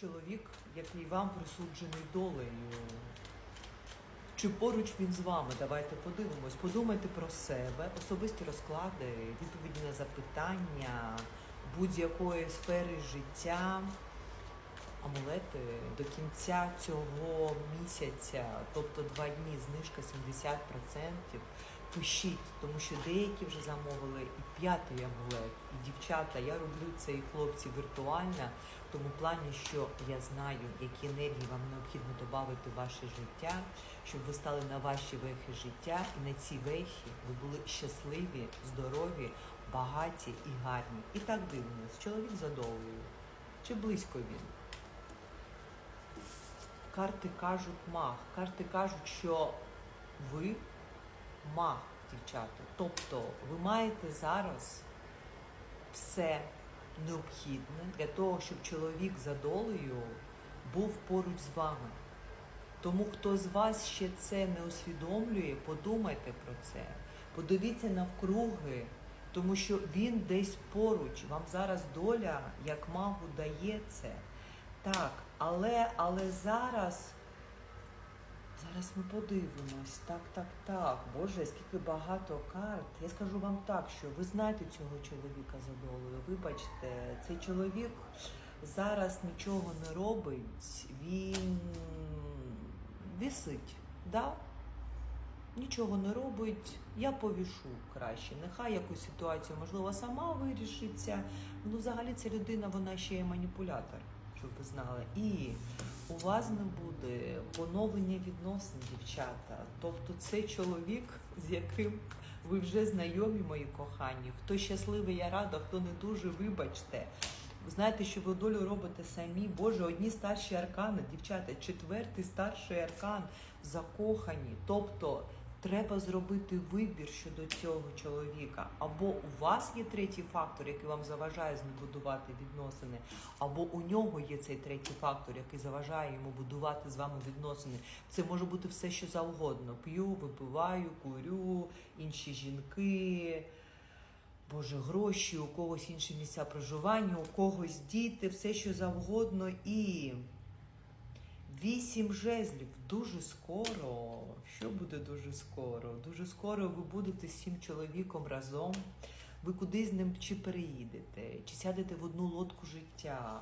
чоловік, який вам присуджений долею. Чи поруч він з вами? Давайте подивимось. Подумайте про себе, особисті розклади, відповіді на запитання будь-якої сфери життя, амулети до кінця цього місяця, тобто два дні, знижка 70%. Пишіть, тому що деякі вже замовили і п'ятий амулет, і дівчата. Я роблю це і хлопці віртуально, в тому плані, що я знаю, які енергії вам необхідно додати в ваше життя, щоб ви стали на ваші вехи життя, і на ці вехи ви були щасливі, здорові, багаті і гарні. І так дивимось, чоловік за долею. Чи близько він? Карти кажуть маг. Карти кажуть, що ви маг, дівчата. Тобто ви маєте зараз все необхідне для того, щоб чоловік за долею був поруч з вами. Тому хто з вас ще це не усвідомлює, подумайте про це. Подивіться навкруги, тому що він десь поруч. Вам зараз доля, як магу, дає це. Так, але, але зараз. Зараз ми подивимось. Так, так, так. Боже, скільки багато карт. Я скажу вам так, що ви знаєте цього чоловіка за долею. Вибачте, цей чоловік зараз нічого не робить. Він вісить, да? Нічого не робить, я повішу краще. Нехай якусь ситуацію, можливо, сама вирішиться. Ну, взагалі, ця людина, вона ще є маніпулятор, щоб ви знали. І у вас не буде поновлення відносин, дівчата. Тобто цей чоловік, з яким ви вже знайомі, мої кохані. Хто щасливий, я рада, хто не дуже, вибачте. Знаєте, що ви долю робите самі. Боже, одні старші аркани, дівчата, четвертий старший аркан закохані. Тобто треба зробити вибір щодо цього чоловіка. Або у вас є третій фактор, який вам заважає з ним будувати відносини, або у нього є цей третій фактор, який заважає йому будувати з вами відносини. Це може бути все, що завгодно. П'ю, випиваю, курю, інші жінки. Боже, гроші, у когось інші місця проживання, у когось діти, все що завгодно. І вісім жезлів дуже скоро. Буде дуже скоро? Дуже скоро ви будете з цим чоловіком разом. Ви кудись з ним чи переїдете, чи сядете в одну лодку життя,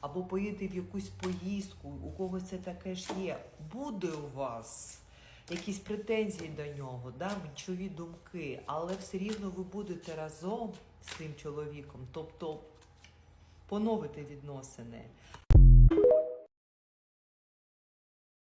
або поїдете в якусь поїздку, у когось це таке ж є. Буде у вас якісь претензії до нього, да, мічові думки, але все рівно ви будете разом з цим чоловіком, тобто поновите відносини.